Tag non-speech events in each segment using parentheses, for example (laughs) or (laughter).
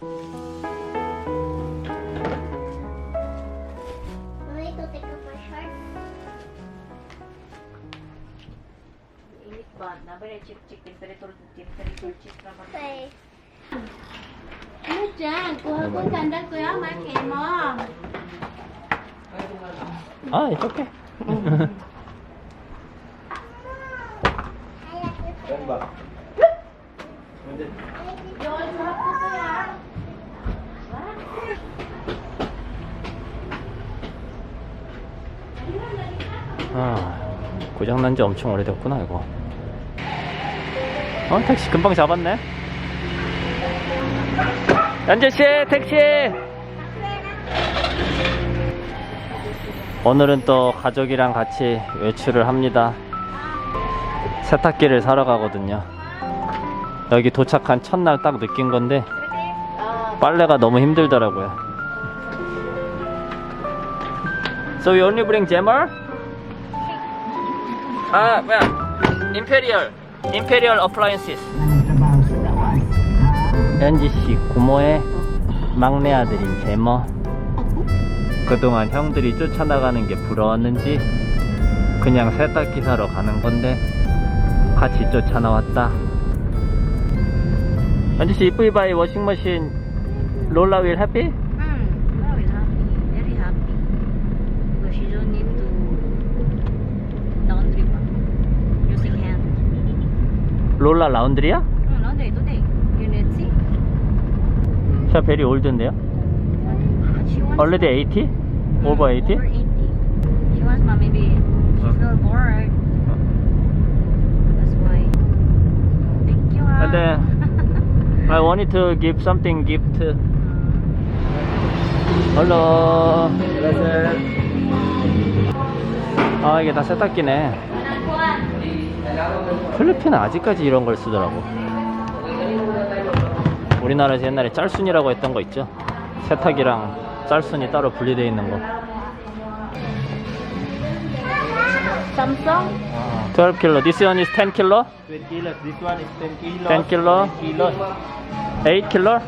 Mommy, to take off my shirt. Init ba? Nabari chip-chip, temperature, temperature check naman. Say. Ano dyan? Kuha ko sandal ko yan, Marky mo. 아, it's okay. I like this. Yan ba? Yun, sarap ko to yan. 아, 고장난 지 엄청 오래됐구나, 이거. 어, 택시 금방 잡았네. 연재씨, 택시! 오늘은 또 가족이랑 같이 외출을 합니다. 세탁기를 사러 가거든요. 여기 도착한 첫날 딱 느낀 건데, 빨래가 너무 힘들더라고요. So you only bring jammer? 아, 뭐야? 임페리얼. 임페리얼 어플라이언시스. 현지 씨 고모의 막내 아들인 제머. 그동안 형들이 쫓아나가는 게 부러웠는지 그냥 세탁기 사러 가는 건데 같이 쫓아나왔다. 현지 씨, if we buy washing machine, Lola will happy? Hmm, oh, he's happy. Very happy. Because she don't need to laundry pa. Using hand. 롤라 라운드리야? Hmm, laundry today. You need see? 샤 베리 올드인데요? She Already 80? Over 80? Over 80. She wants ma maybe she's still bored. That's why. Thank you. And then I wanted to give something gift. Hello. 아 이게 다 세탁기네. 필리핀은 아직까지 이런 걸 쓰더라고. 우리나라에서 옛날에 짤순이라고 했던 거 있죠? 세탁기랑 짤순이 따로 분리되어 있는 거. Samsung. 12 kilo. This one is 10 kilo. 20 kilos. This one is 10 kilos. 10 kilo. 10 kilos. 8 kilo.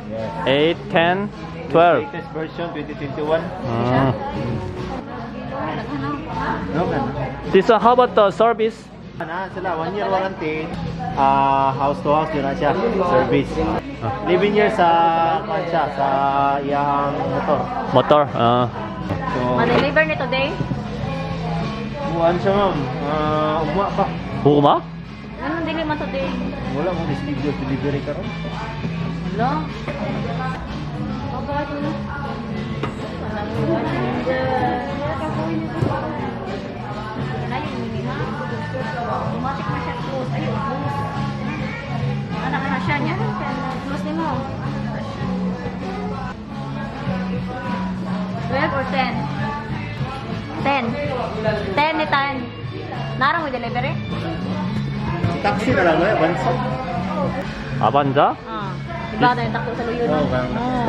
8, 10, 12. Latest version 2021. 음. No na. This one, how about the service? Na sila, one year warranty, uh, house to house yun siya, service. Huh? Living year sa, kan siya, sa iyang motor. Motor, ah. Uh. So, Ma-deliver ni today? Buwan siya ma'am, uh, umuha pa. Buwa ba? Ano dili man today? Wala mo, delivery ka ron. Wala. Taxi na lang, eh. Bansa. Ah, bansa? Ah. Diba, na yung takbo sa luyo Oo, bang. Oo. Ah,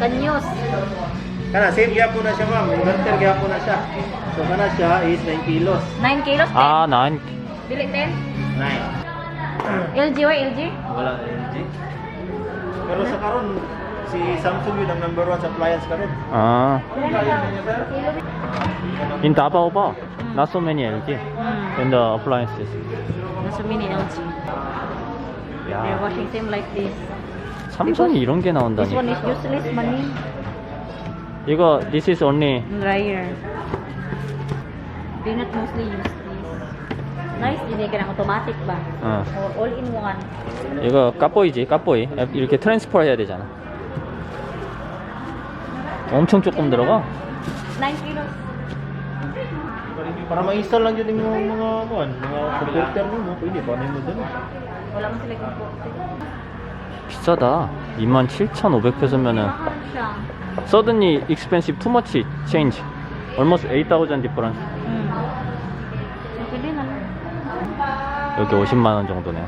Kanyos. Kana, same gyapo na siya, ma'am. Inverter gyapo na siya. So, kana siya is 9 kilos. 9 kilos? 10? Ah, 9. Dili 10? 9. LG, why LG? Wala, LG. Pero sa karon si Samsung yun ang number one sa appliance karon. Ah. Hinta pa o pa? Not so many LG. Hmm. In the appliances. Nasa mini LG. They're 야, washing same like this. 삼성이 이런 게 This one 나온다니. is useless money. 이거 this is only Dryer. They not mostly use this. Nice din ka ng automatic ba? 어. Or all in one. 이거 까보이지? 까보이. 이렇게 트랜스퍼 해야 되잖아. 엄청 조금 들어가. 9 kilos. Para ma-install lang yun yung mga mga mga computer mo, pwede pa mo dun. Wala mo sila computer. 비싸다. 27,500페소면은 Mahal siya. suddenly expensive too much change. Almost 8,000 difference. Hmm. 여기 50만 원 정도네.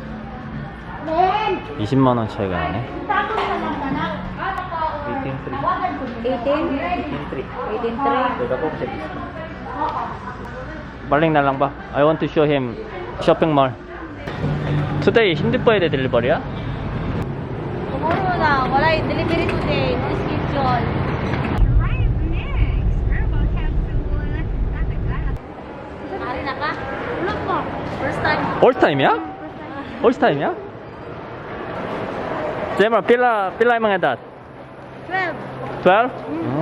20만 원 차이가 나네. 18.3. 18? 18.3. 18.3. Discount. 말랭 날랑 봐. I want to show him shopping mall. Today hindi pwede delivery야? Siguro na, wala yung delivery today. doon. Ari na ka? Ulog mo. First time. 올타임이야? 올타임이야? 제마 빌라 빌라 mga dat 12. 12?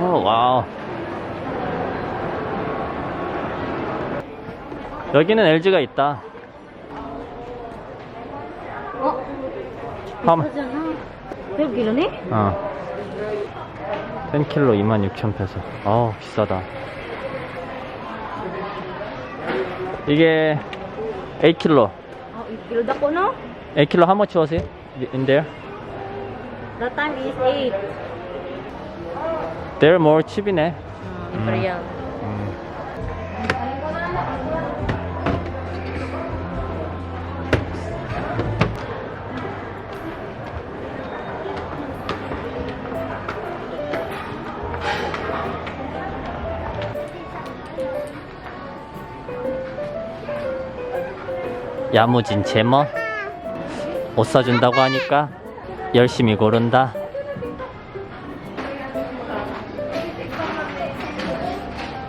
오, 와우. 여기는 LG가 있다. Oh, na. 12 kilo ni? 어. 10킬로 26,000페소. 어우, 비싸다. 이게 8킬로. Oh, 8 kilo dako no? 8킬로 how much was it in there? That time is 8. They're more cheap이네. Hmm, Imperial. 음. 야무진 제머 옷 사준다고 하니까 열심히 고른다.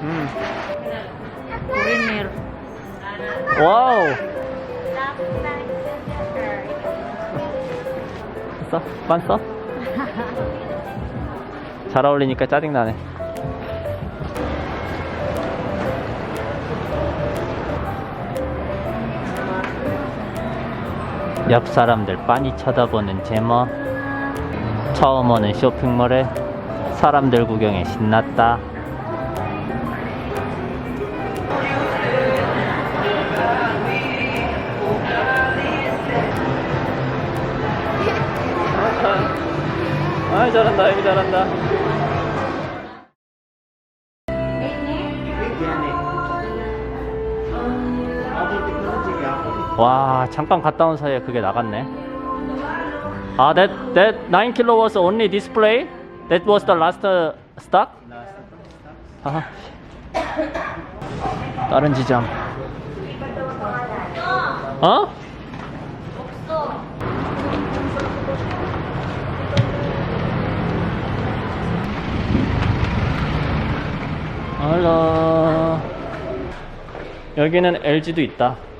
음. 와우. 써? 빤 써? 잘 어울리니까 짜증나네. 옆 사람들 빤히 쳐다보는 제머. 처음 오는 쇼핑몰에 사람들 구경에 신났다. 아 잘한다 여기 잘한다 와 잠깐 갔다 온 사이에 그게 나갔네 아 that that 9 kilo was only display that was the last uh, stock 아 다른 지점 어? 알라 여기는 LG도 있다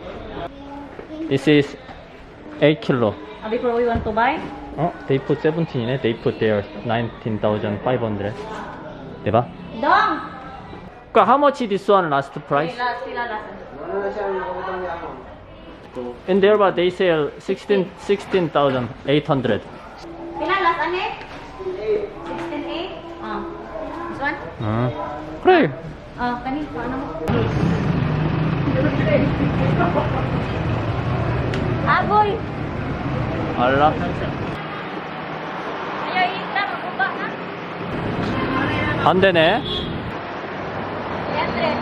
This is 8kg Abi pro we want to buy? 어? They put 17이네 They put there 19,500 대박 Dong! 그니까 how much this one last price? Last. In there but they sell 16 16,800 Pila last ane? 16.8? Ah. This one? 응 그래 Ah, kani, paano mo? Ah, boy! 알라 되네 300.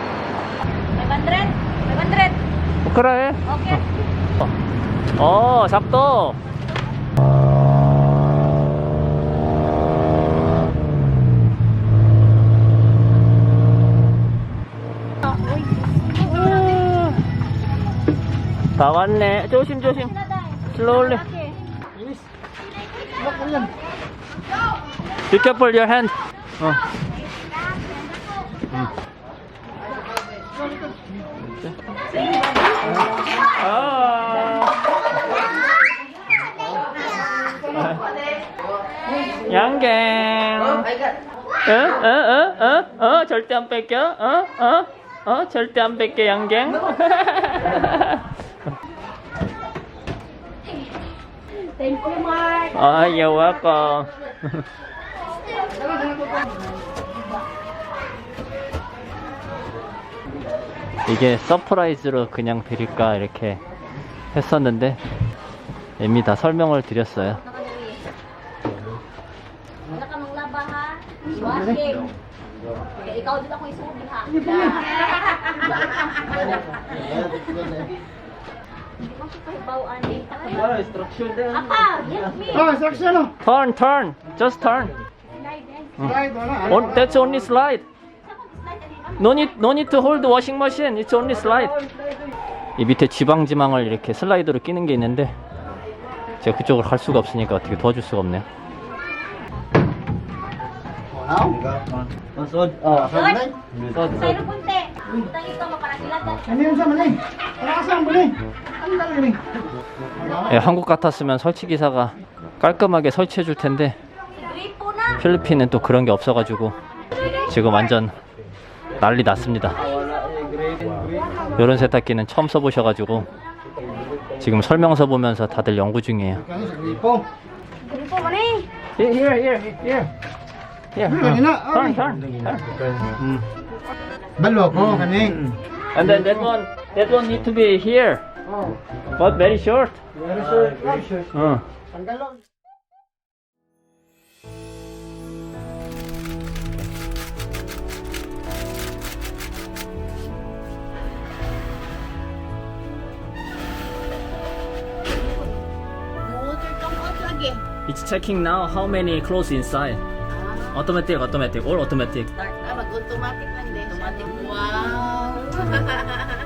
500? 500? 그래 Okay. 어 작도 다 왔네 조심 조심 슬로울리 careful your hand 어. 음. 아. 양갱. 어? 어? 어? 어? 어? 절대 안 뺏겨? 어? 어? 어? 절대 안 뺏겨 양갱? (laughs) Thank you, Mark. 아, you're welcome. 이게 서프라이즈로 그냥 드릴까 이렇게 했었는데 이미 다 설명을 드렸어요. (laughs) Wala eh. Apa, help me. Turn, turn, just turn. On, that's only slide. No need, no need to hold washing machine. It's only slide. 이 밑에 지방 지망을 이렇게 슬라이드로 끼는 게 있는데 제가 그쪽을 갈 수가 없으니까 어떻게 도와줄 수가 없네요. Oh. Ano? Wala ka saan ni? Ang dali ni. 예, 한국 같았으면 설치 기사가 깔끔하게 설치해 줄 텐데. 필리핀은 또 그런 게 없어가지고 지금 완전 난리 났습니다. 이런 세탁기는 처음 써보셔가지고 지금 설명서 보면서 다들 연구 중이에요. Eh. Mm. Kani. And then that one, that one need to be here, but very short. Very short, very short. 어. Tanggal lang. Motor kang out lagi. It's checking now how many clothes inside. Automatic, automatic, all automatic. Start na, mag-automatic lang din. Automatic. Wow.